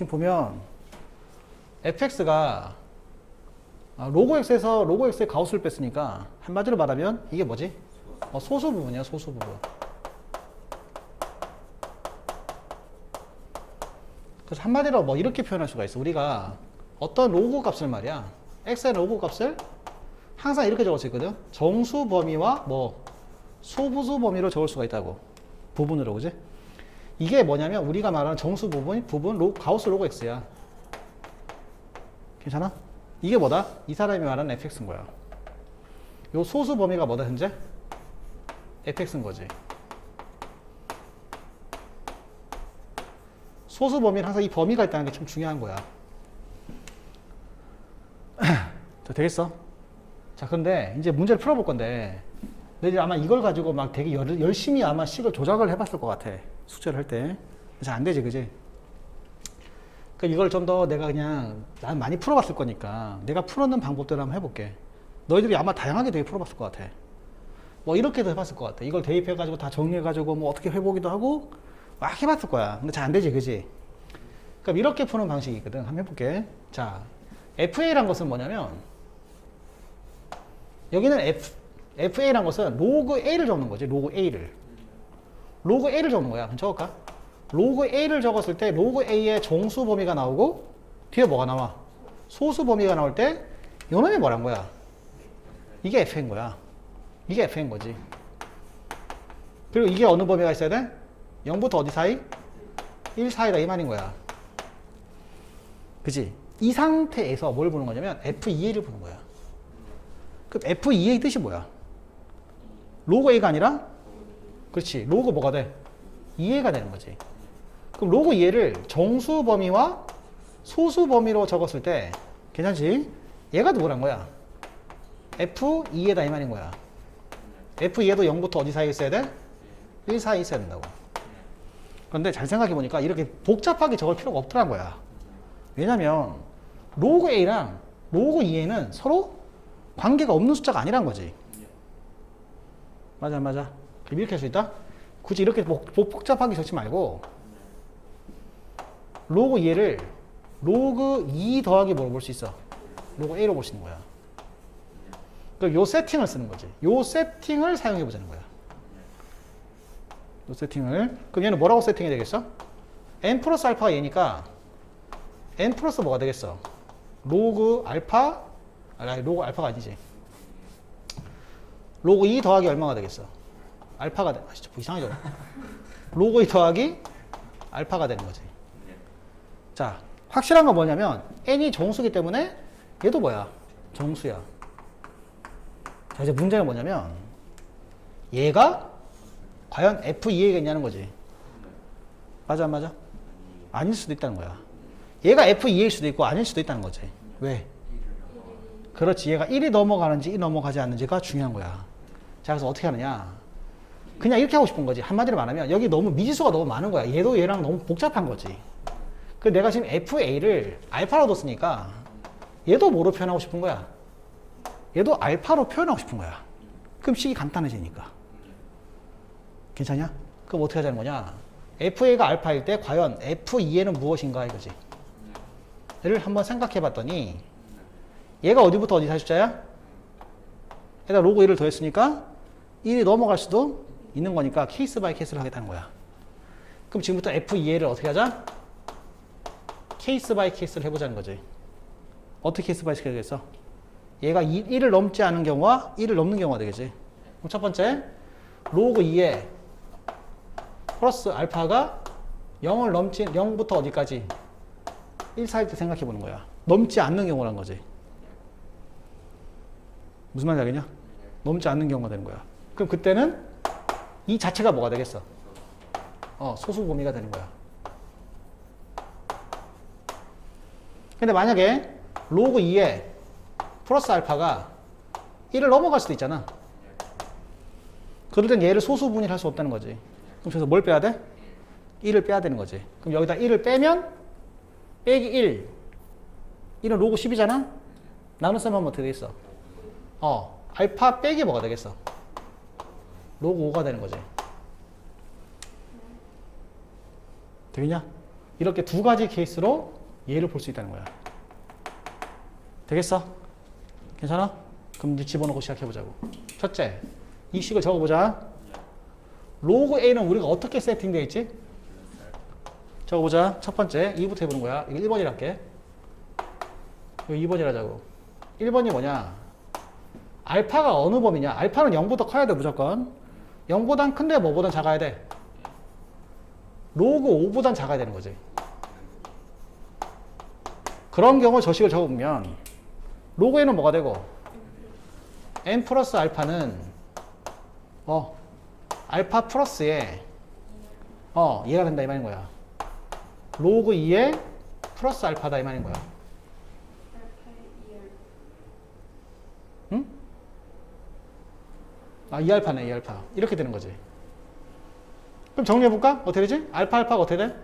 지금 보면 fx가 아, 로고 x에서 로고 x의 가우스를 뺐으니까 한마디로 말하면 이게 뭐지? 어, 소수 부분이야 소수 부분. 그래서 한마디로 뭐 이렇게 표현할 수가 있어. 우리가 어떤 로고 값을 말이야. x의 로고 값을 항상 이렇게 적을 수 있거든. 정수 범위와 뭐 소부수 범위로 적을 수가 있다고. 부분으로 그지? 이게 뭐냐면 우리가 말하는 정수 부분 부분 로, 가우스 x야. 괜찮아? 이게 뭐다? 이 사람이 말하는 fx인 거야. 요 소수 범위가 뭐다 현재? fx인 거지. 소수 범위는 항상 이 범위가 있다는 게 참 중요한 거야. 자, 되겠어? 자, 근데 이제 문제를 풀어볼 건데, 너희들 아마 이걸 가지고 막 되게 열, 열심히 아마 식을 조작을 해봤을 것 같아. 숙제를 할 때. 잘 안 되지, 그지? 그러니까 이걸 좀 더 내가 그냥 난 많이 풀어봤을 거니까 내가 풀었는 방법대로 한번 해볼게. 너희들이 아마 다양하게 되게 풀어봤을 것 같아. 뭐 이렇게도 해봤을 것 같아. 이걸 대입해가지고 다 정리해가지고 뭐 어떻게 해보기도 하고 막 해봤을 거야. 근데 잘 안 되지, 그지? 그럼 이렇게 푸는 방식이 있거든. 한번 해볼게. 자, FA란 것은 뭐냐면 여기는 F, FA란 것은 로그 A를 적는 거지. 로그 A를. 로그 A를 적는 거야. 그럼 적을까? 로그 A를 적었을 때 로그 A의 정수 범위가 나오고 뒤에 뭐가 나와? 소수 범위가 나올 때 요놈이 뭐란 거야? 이게 F인 거야. 이게 F인 거지. 그리고 이게 어느 범위가 있어야 돼? 0부터 어디 사이? 1 사이다 이 말인 거야. 그지? 이 상태에서 뭘 보는 거냐면 F2A를 보는 거야. 그럼 F2A 뜻이 뭐야? 로그 A가 아니라? 그렇지. 로그 뭐가 돼? 2A가 되는 거지. 그럼 로그 2A를 정수 범위와 소수 범위로 적었을 때 괜찮지? 얘가 누구란 거야? F2A다 이 말인 거야. F2A도 0부터 어디 사이에 있어야 돼? 1 사이에 있어야 된다고. 그런데 잘 생각해 보니까 이렇게 복잡하게 적을 필요가 없더란 거야. 왜냐면 로그 A랑 로그 2A는 서로 관계가 없는 숫자가 아니란 거지. 맞아, 맞아. 이렇게 할 수 있다? 굳이 이렇게 복, 복- 복잡하게 적지 말고 로그 2를 로그 2 더하기 뭐로 볼 수 있어? 로그 A로 볼 수 있는 거야. 그럼 요 세팅을 쓰는 거지. 요 세팅을 사용해 보자는 거야. 요 세팅을. 그럼 얘는 뭐라고 세팅이 되겠어? n 플러스 알파가 얘니까 n 플러스 뭐가 되겠어? 로그 알파? 아니, 로그 알파가 아니지. 로그 2 더하기 얼마가 되겠어? 알파가 돼. 아, 진짜 뭐 이상하죠? 로그 2 더하기 알파가 되는 거지. 자, 확실한 건 뭐냐면 n이 정수기 때문에 얘도 뭐야? 정수야. 자, 이제 문제는 뭐냐면 얘가 과연 F2A겠냐는 거지. 맞아, 안 맞아? 아닐 수도 있다는 거야. 얘가 F2A일 수도 있고 아닐 수도 있다는 거지. 왜? 그렇지. 얘가 1이 넘어가는지 1이 넘어가지 않는지가 중요한 거야. 자, 그래서 어떻게 하느냐. 그냥 이렇게 하고 싶은 거지. 한마디로 말하면 여기 너무 미지수가 너무 많은 거야. 얘도 얘랑 너무 복잡한 거지. 그 내가 지금 FA를 알파로 뒀으니까 얘도 뭐로 표현하고 싶은 거야? 얘도 알파로 표현하고 싶은 거야. 그럼 식이 간단해지니까. 괜찮냐? 그럼 어떻게 하자는 거냐? FA가 알파일 때 과연 F2A는 무엇인가 이거지. 를 한번 생각해 봤더니 얘가 어디부터 어디 사숫자야? 얘가 로그 1을 더했으니까 1이 넘어갈 수도 있는 거니까 케이스 바이 케이스를 하겠다는 거야. 그럼 지금부터 F2A를 어떻게 하자? 케이스 바이 케이스를 해보자는 거지. 어떻게 케이스 바이 케이스 되겠어? 얘가 1을 넘지 않은 경우와 1을 넘는 경우가 되겠지. 그럼 첫 번째, 로그 2에 플러스 알파가 0을 넘지, 0부터 어디까지? 1 사이일 때 생각해 보는 거야. 넘지 않는 경우란 거지. 무슨 말인지 알겠냐? 넘지 않는 경우가 되는 거야. 그럼 그때는 이 자체가 뭐가 되겠어? 어, 소수 범위가 되는 거야. 근데 만약에 로그 2에 플러스 알파가 1을 넘어갈 수도 있잖아. 그럴 땐 얘를 소수 분위를 할수 없다는 거지. 그럼 그래서 뭘 빼야 돼? 1을 빼야 되는 거지. 그럼 여기다 1을 빼면 빼기 1. 1은 로그 10이잖아? 나눗셈 하면 어떻게 되겠어? 어, 알파 빼기 뭐가 되겠어? 로그 5가 되는 거지. 되겠냐? 이렇게 두 가지 케이스로 얘를 볼 수 있다는 거야. 되겠어? 괜찮아? 그럼 이제 집어넣고 시작해보자고. 첫째, 이 식을 적어보자. 로그 A는 우리가 어떻게 세팅되어 있지? 적어보자. 첫 번째, 2부터 해보는 거야. 이거 1번이라 할게. 이거 2번이라자고. 1번이 뭐냐? 알파가 어느 범위냐? 알파는 0보다 커야 돼, 무조건. 0보단 큰데 뭐보단 작아야 돼? 로그 5보단 작아야 되는 거지. 그런 경우 저 식을 적어보면 로그 N은 뭐가 되고 N 플러스 알파는 어 알파 플러스에 어 얘가 된다 이 말인 거야. 로그 2에 플러스 알파다 이 말인 거야. 아, 2알파네, 2알파. 이렇게 되는 거지. 그럼 정리해볼까? 어떻게 되지? 알파, 알파가 어떻게 돼?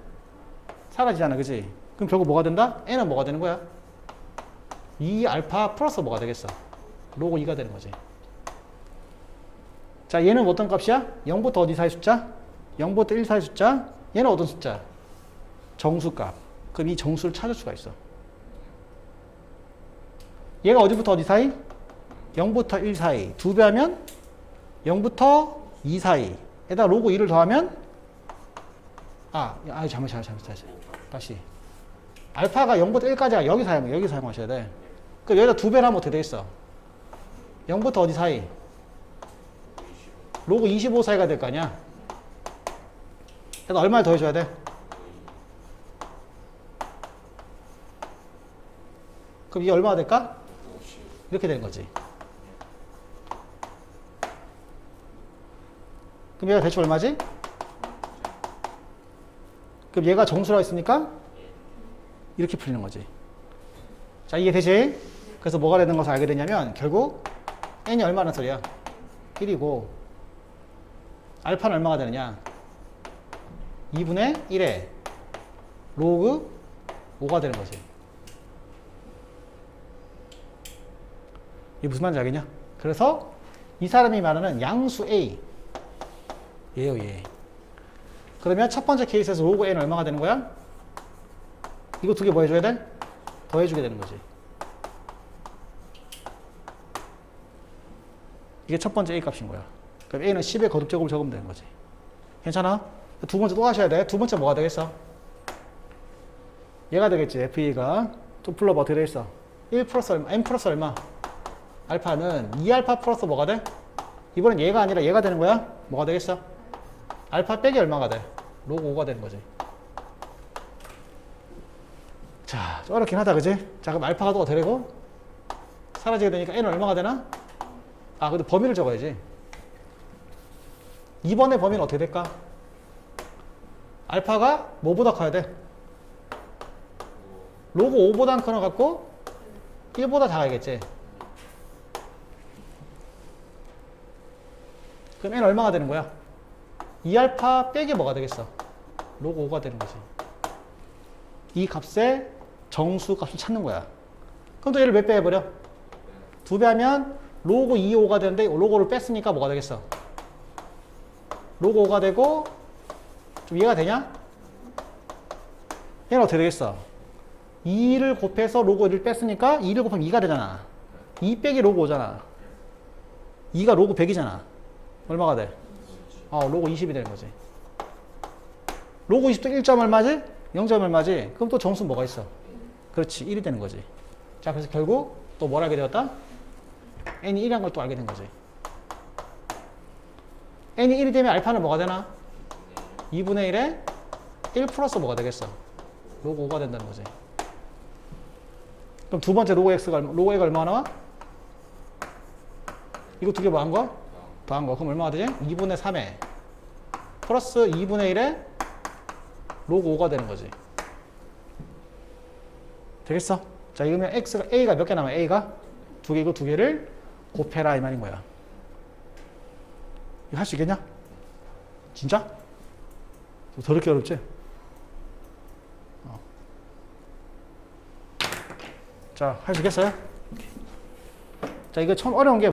사라지잖아, 그지? 그럼 결국 뭐가 된다? n은 뭐가 되는 거야? 2알파 플러스 뭐가 되겠어? 로고 2가 되는 거지. 자, 얘는 어떤 값이야? 0부터 어디 사이 숫자? 0부터 1 사이 숫자? 얘는 어떤 숫자? 정수값. 그럼 이 정수를 찾을 수가 있어. 얘가 어디부터 어디 사이? 0부터 1 사이. 두 배 하면 0부터 2 사이. 에다 로고 2를 더하면 아, 아 잠깐 잠깐 잠깐 다시. 다시. 알파가 0부터 1까지가 여기 사용, 여기 사용하셔야 돼. 그 여기다 두 배를 하면 어떻게 되겠어? 0부터 어디 사이? 로그 25 사이가 될 거 아니야? 그래서 얼마를 더 해줘야 돼? 그럼 이게 얼마가 될까? 이렇게 되는 거지. 그럼 얘가 대충 얼마지? 그럼 얘가 정수라고 했으니까 이렇게 풀리는 거지. 자, 이게 되지? 그래서 뭐가 되는 것을 알게 되냐면 결국 n이 얼마나 소리야? 1이고 알파는 얼마가 되느냐? 2분의 1에 로그 5가 되는 거지. 이게 무슨 말인지 알겠냐? 그래서 이 사람이 말하는 양수 A 얘요 얘. 그러면 첫 번째 케이스에서 로그 N은 얼마가 되는 거야? 이거 두 개 뭐 해줘야 돼? 더 해주게 되는 거지. 이게 첫 번째 A 값인 거야. 그럼 A는 10의 거듭제곱을 적으면 되는 거지. 괜찮아? 두 번째 또 하셔야 돼. 두 번째 뭐가 되겠어? 얘가 되겠지. FE가. 또 풀러봐. 어떻게 되겠어? 1 플러스 얼마? N 플러스 얼마? 알파는 2알파 플러스 뭐가 돼? 이번엔 얘가 아니라 얘가 되는 거야? 뭐가 되겠어? 알파 빼기 얼마가 돼? 로그 5가 되는 거지. 자, 어렵긴 하다, 그지? 자, 그럼 알파가 또 어떻게 되고? 사라지게 되니까 n은 얼마가 되나? 아, 근데 범위를 적어야지. 2번의 범위는 어떻게 될까? 알파가 뭐보다 커야 돼? 로그 5보다 커 갖고 1보다 작아야겠지. 그럼 n 얼마가 되는 거야? 2알파 빼기 뭐가 되겠어? 로그 5가 되는 거지. 이 값의 정수 값을 찾는 거야. 그럼 또 얘를 몇 배 해버려? 두 배 하면 로그 2, 5가 되는데 로고를 뺐으니까 뭐가 되겠어? 로그 5가 되고 좀 이해가 되냐? 얘는 어떻게 되겠어? 2를 곱해서 로그 1을 뺐으니까 2를 곱하면 2가 되잖아. 2 빼기 로그 5잖아. 2가 로그 100이잖아. 얼마가 돼? 어, 로고 20이 되는 거지. 로고 20도 1점 얼마지? 0점 얼마지? 그럼 또 정수 뭐가 있어? 그렇지. 1이 되는 거지. 자, 그래서 결국 또 뭘 알게 되었다? n이 1이란 걸 또 알게 된 거지. n이 1이 되면 알파는 뭐가 되나? 2분의 1에 1 플러스 뭐가 되겠어? 로고 5가 된다는 거지. 그럼 두 번째 로고 x가 얼마, 로고 a가 얼마가 나와? 이거 두 개 뭐 한 거? 더한 거. 그럼 얼마가 되지? 2분의 3에 플러스 2분의 1에 로그 5가 되는 거지. 되겠어? 자, 이러면 x가 a가 몇 개 남아? a가 두 개고 두 개를 곱해라 이 말인 거야. 이거 할 수 있겠냐? 진짜? 더럽게 어렵지? 어. 자, 할 수 있겠어요? 자, 이거 처음 어려운 게